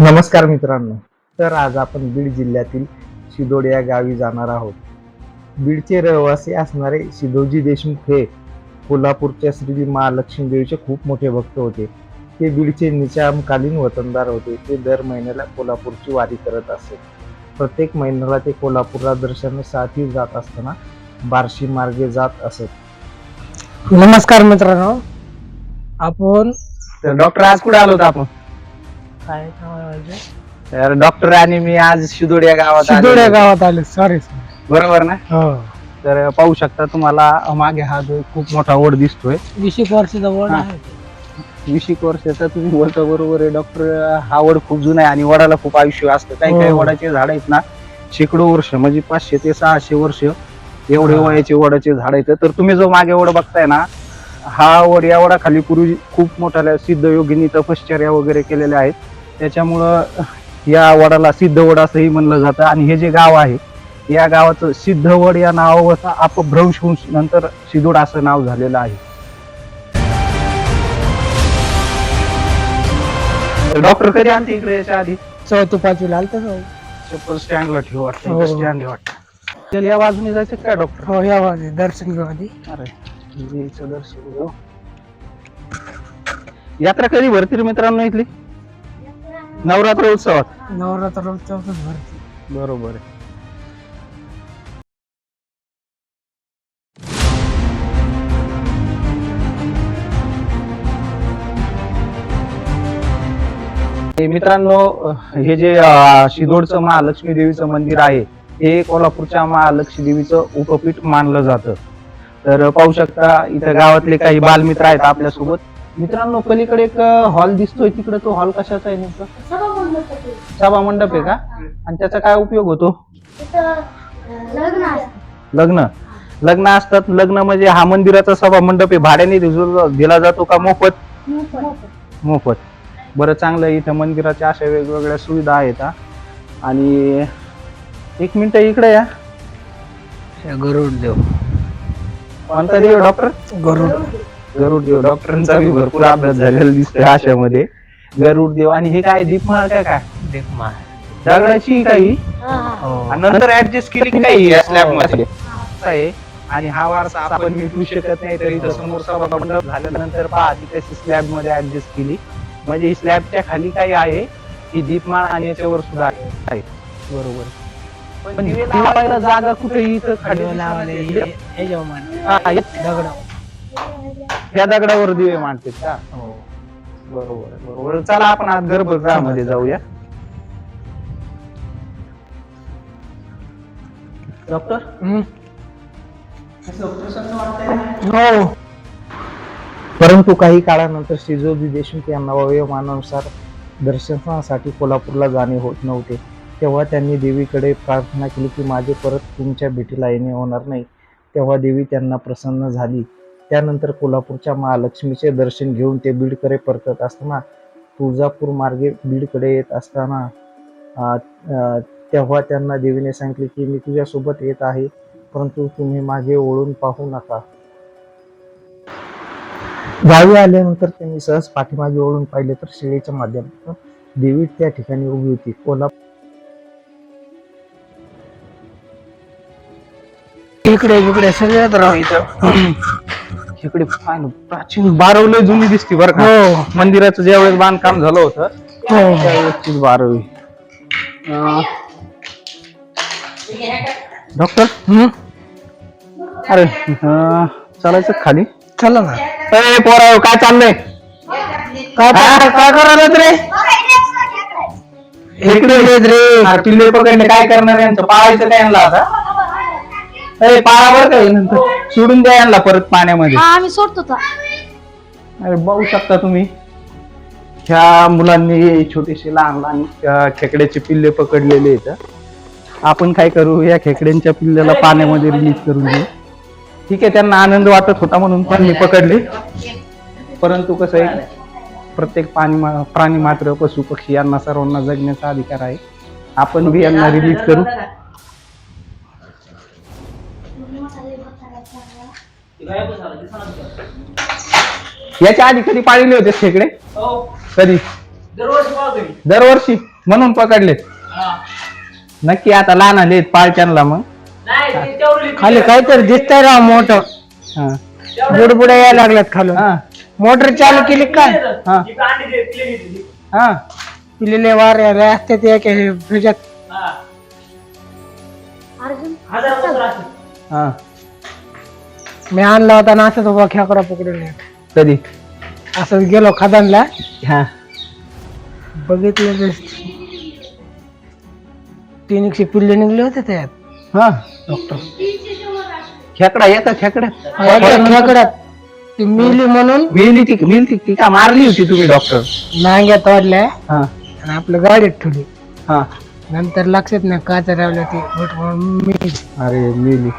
नमस्कार मित्रांनो. तर आज आपण बीड जिल्ह्यातील शिदोड या गावी जाणार आहोत. बीडचे रहिवासी असणारे शिदोजी देशमुख हे कोल्हापूरच्या श्री महालक्ष्मी देवीचे खूप मोठे भक्त होते. ते बीडचे निजामकालीन वतनदार होते. ते दर महिन्याला कोल्हापूरची वारी करत असत. प्रत्येक महिन्याला ते कोल्हापूरला दर्शनासाठी जात असताना बार्शी मार्गे जात असत. नमस्कार मित्रांनो. आपण डॉक्टर आज कुठे आलो आपण? काय? तर डॉक्टर आणि मी आज शिदोड या गावात शिदोड या आलेलो. गावात आले सॉरी बरोबर ना हो तर पाहू शकता तुम्हाला मागे हा जो खूप मोठा ओढ दिसतोय वीस एक वर्षाचा वड हा. आहे वीस एक वर्षाचा तुम्ही बोलता बरोबर आहे डॉक्टर हा वड खूप जुना आहे आणि वडाला खूप आयुष्य असतं काही काही हो. वडाचे झाड आहेत ना शेकडो वर्ष म्हणजे पाचशे ते सहाशे वर्ष एवढे हा. वयाचे वडाचे झाड आहेत तर तुम्ही जो मागे वड बघताय ना हा वड या वडाखाली पूर्वी खूप मोठ्या सिद्ध योगिनी तपश्चर्या वगैरे केलेल्या आहेत त्याच्यामुळं या वडाला सिद्ध वड असंही म्हणलं जातं. आणि हे जे गाव आहे या गावाचं सिद्धवड या नावावर अपभ्रंश होऊन नंतर सिद्धोड असं नाव झालेलं आहे. डॉक्टर कधी आणते इकडे याच्या आधी? चौथी पाचवी आलं तसं चप्पल स्टँडला ठेव हो. स्टँड वाटतं. त्याला या बाजूने जायचं काय डॉक्टर? हो या वाजे दर्शन घेऊ आधी अरे देवीचं दर्शन घेऊ यात्रा कधी भरती रे मित्रांनो इथली? नवरात्र उत्सवात. नवरात्र चौथच भरती. बरोबर आहे. हे मित्रांनो हे जे अं, शिदोडचं महालक्ष्मी देवीचं मंदिर आहे हे कोल्हापूरच्या महालक्ष्मी देवीचं उपपीठ मानलं जातं. तर पाहू शकता इथं गावातले काही बालमित्र आहेत आपल्यासोबत. मित्रांनो पलीकडे एक हॉल दिसतोय. तिकडे तो हॉल कशाचा आहे नेमका? सभा मंडप आहे का? आणि त्याचा काय उपयोग होतो? लग्न असतं. लग्न? लग्न असतात. लग्न म्हणजे हा मंदिराचा सभा मंडप आहे. भाड्याने दिलो- दिला जातो का मोफत? मोफत. बरं चांगलं आहे. इथं मंदिराच्या अशा वेगवेगळ्या सुविधा आहेत. आणि एक मिनिट इकडे या. गरुड देव कोणता देव? डॉक्टर? गरुड. गरुड देव डॉक्टरांचा बी भरपूर अभ्यास झालेला दिसतोय आशामध्ये. गरुड देव आणि हे काय दीपमाळ काय काय? देखमा दगडाची काही? हा, हा. हो. आणि नंतर ऍडजस्ट केली की काही स्लॅबमध्ये? असं आहे. आणि हा वारसा आपण मिटवू शकत नाही तरी इथं समोर सभा मंडप झाल्यानंतर पहा ती कशी स्लॅबमध्ये ऍडजस्ट केली. म्हणजे ही स्लॅबच्या खाली काही आहे ही दीपमाळ आणि याच्यावर सुद्धा आहे. बरोबर. पण दिवे लावायला जागा कुठे इथं खाली लावले हे हा, हे- दगड. ह्या दगडावर दिवे मांडतात का? हो. बरोबर बरोबर चला आपण आज गर्भगृहामध्ये जाऊया. डॉक्टर? हम्म. हो. परंतु काही काळानंतर श्रीजोगी देशमुख यांना वयोमानानुसार दर्शनासाठी कोल्हापूरला जाणे होत नव्हते. तेव्हा त्यांनी देवीकडे प्रार्थना केली की माझे परत तुमच्या भेटीला येणे होणार नाही. तेव्हा देवी त्यांना प्रसन्न झाली. त्यानंतर कोल्हापूरच्या महालक्ष्मीचे दर्शन घेऊन ते बीडकडे परतत असताना तुळजापूर मार्गे बीडकडे येत असताना तेव्हा त्यांना देवीने सांगितले की मी तुझ्यासोबत येत आहे परंतु तुम्ही मागे ओळून पाहू नका. गावी आल्यानंतर त्यांनी सहज पाठीमागे ओळून पाहिले तर शिळेच्या माध्यमातून देवी त्या ठिकाणी उभी होती. कोल्हापूर इकडे इकडे सगळ्यात राहू इथं. इकडे ना, प्राचीन बारवले जुनी दिसते बरं का. हो. मंदिराचं ज्यावेळेस बांधकाम झालं होतं हो. त्यावेळेसचीच बारवी. अं, डॉक्टर. अरे अं, चालायचं का खाली? चला ना. अरे पोरा काय चाललंय? काय हा, काय करायला रे? इकडे येत रे. अरे पिल्ले पकडणे काय करणार यांचं? पाळायचं काय यांना आता? अरे पाळा बरं काय नंतर. सोडून द्या यांना परत पाण्यामध्ये. हा आम्ही सोडतो तो. अरे बघू शकता तुम्ही. ह्या मुलांनी छोटेसे लहान लहान अं, खेकड्याचे पिल्ले पकडलेले आहेत. आपण काय करू या खेकड्यांच्या पिल्ल्याला पाण्यामध्ये रिलीज करून देऊ. ठीक आहे त्यांना आनंद वाटत होता म्हणून पण मी पकडले. परंतु कसं आहे प्रत्येक पाणी मा- प्राणी मात्र पशु पक्षी यांना सर्वांना जगण्याचा अधिकार आहे. आपण बी यांना रिलीज करू. याच्या आधी कधी पाळले होते खेकडे? कधी? दरवर्षी म्हणून पकडले. नक्की आता लहान आले पाळच्यांना मग. खाली काहीतरी दिसतंय राव मोठं. हा. बुडबुड्या यायला लागल्यात खालून. हा. मोटर चालू केली काय हा. हा पिलेले वार रस्त्यात एक हे ह्याच्यात हा. मी आणला होता ना असंच उभा खेकडा पकडून कधी? असंच गेलो खदानला. हा. बघितलं तर तीन एकशे पिल्ले निघले होते त्यात. हा. डॉक्टर खेकडा येतं खेकडा. खेकड्यात ती मिली म्हणून मिळली ती मिळली ती का मारली होती तुम्ही डॉक्टर नांग्या तोडल्या. हा. आणि आपलं गाडीत ठेवली. हा. नंतर लक्षात नाही का रावल्या ती. घुट म्हणून मिली. अरे मिळली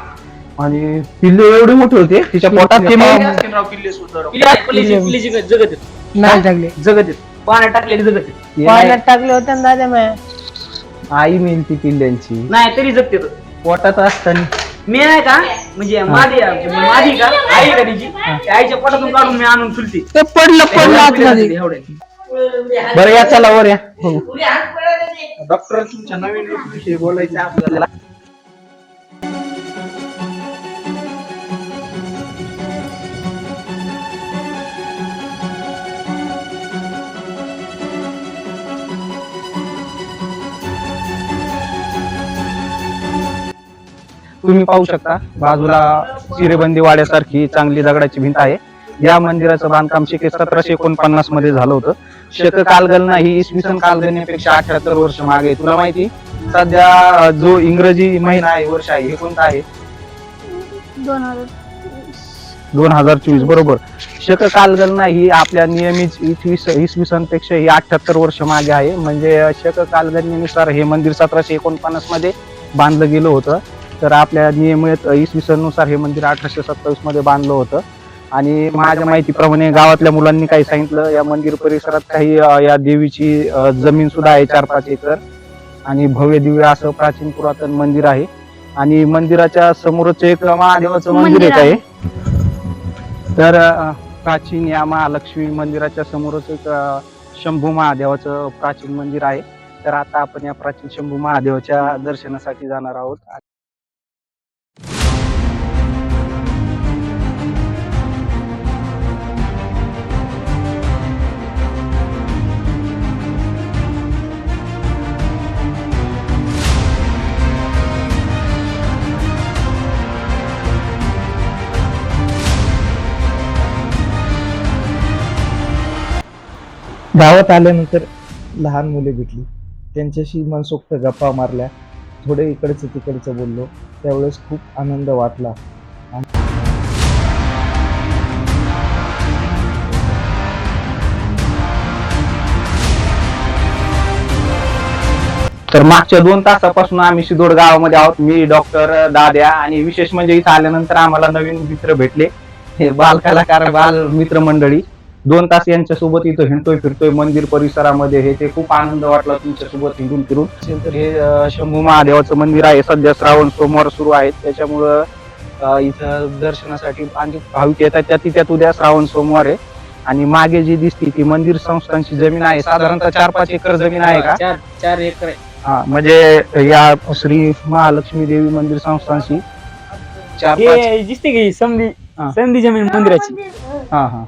आणि पिल्ले एवढे मोठे होते? तिच्या पोटात ते मेले. नाही टाकले. पाण्यात टाकलेली जगत. ते पाण्यात नाही, टाकले होते ना दादा मी आई मिळती पिल्ल्यांची. नाही तरी जगते तो. पोटात असताना. मी नाही का? म्हणजे माझी माझी का? आई का तिची? त्या आईच्या पोटातून काढून मी आणून चुलती ते. पडलं पडलं आतमध्ये. एवढे बरं या चला वर या. डॉक्टर तुमच्या नवीन विषयी बोलायचं आपल्याला. तुम्ही पाहू शकता. बाजूला चिरेबंदी वाड्यासारखी चांगली दगडाची भिंत आहे. या मंदिराचं बांधकाम शके सतराशे एकोणपन्नासमध्ये झालं होतं. शक कालगणना ही इसवी सन कालगणनेपेक्षा अठ्याहत्तर वर्ष मागे. तुला माहिती? सध्या जो इंग्रजी महिना आहे वर्ष आहे हे कोणता आहे? दोन हजार चोवीस बरोबर. शक कालगणना ही आपल्या नियमित इसवी सनपेक्षा ही अठ्याहत्तर वर्ष मागे आहे. म्हणजे शक कालगणनेनुसार हे मंदिर सतराशे एकोणपन्नासमध्ये बांधलं गेलं होतं. तर आपल्या नियमित इसवी सननुसार हे मंदिर अठराशे सत्तावीसमध्ये बांधलं होतं. आणि माझ्या माहितीप्रमाणे गावातल्या मुलांनी काही सांगितलं या मंदिर परिसरात काही या देवीची जमीन सुद्धा आहे चार पाच एकर. आणि भव्य दिव्य असं प्राचीन पुरातन मंदिर आहे. आणि मंदिराच्या समोरच एक महादेवाचं मंदिर एक आहे. तर प्राचीन या महालक्ष्मी मंदिराच्या समोरच एक शंभू महादेवाचं प्राचीन मंदिर आहे. तर आता आपण या प्राचीन शंभू महादेवाच्या दर्शनासाठी जाणार आहोत. गावात आल्यानंतर लहान मुले भेटली. त्यांच्याशी मनसोक्त गप्पा मारल्या. थोडे इकडचं तिकडचं बोललो. त्यावेळेस खूप आनंद वाटला. तर मागच्या दोन तासापासून आम्ही शिदोड गावामध्ये आहोत. मी डॉक्टर दाद्या आणि विशेष म्हणजे इथं आल्यानंतर आम्हाला नवीन मित्र भेटले. हे बाल कलाकार बाल मित्र मंडळी. दोन तास यांच्या सोबत इथं हिंडतोय फिरतोय मंदिर परिसरामध्ये. हे ते खूप आनंद वाटला तुमच्यासोबत हिंडून फिरून. असेल तर हे शंभू महादेवाचं मंदिर आहे. सध्या श्रावण सोमवार सुरू आहेत त्याच्यामुळं इथं दर्शनासाठी आणखी भाविक येतात. त्यात त्यात उद्या श्रावण सोमवार आहे. आणि मागे जी दिसती ती मंदिर संस्थांची जमीन आहे. साधारणतः चार पाच एकर जमीन आहे का? चार चार एकर आहे. हा म्हणजे या श्री महालक्ष्मी देवी मंदिर संस्थांची चार पाच दिसते की समधी हा. संधी जमीन मंदिराची. हा हा.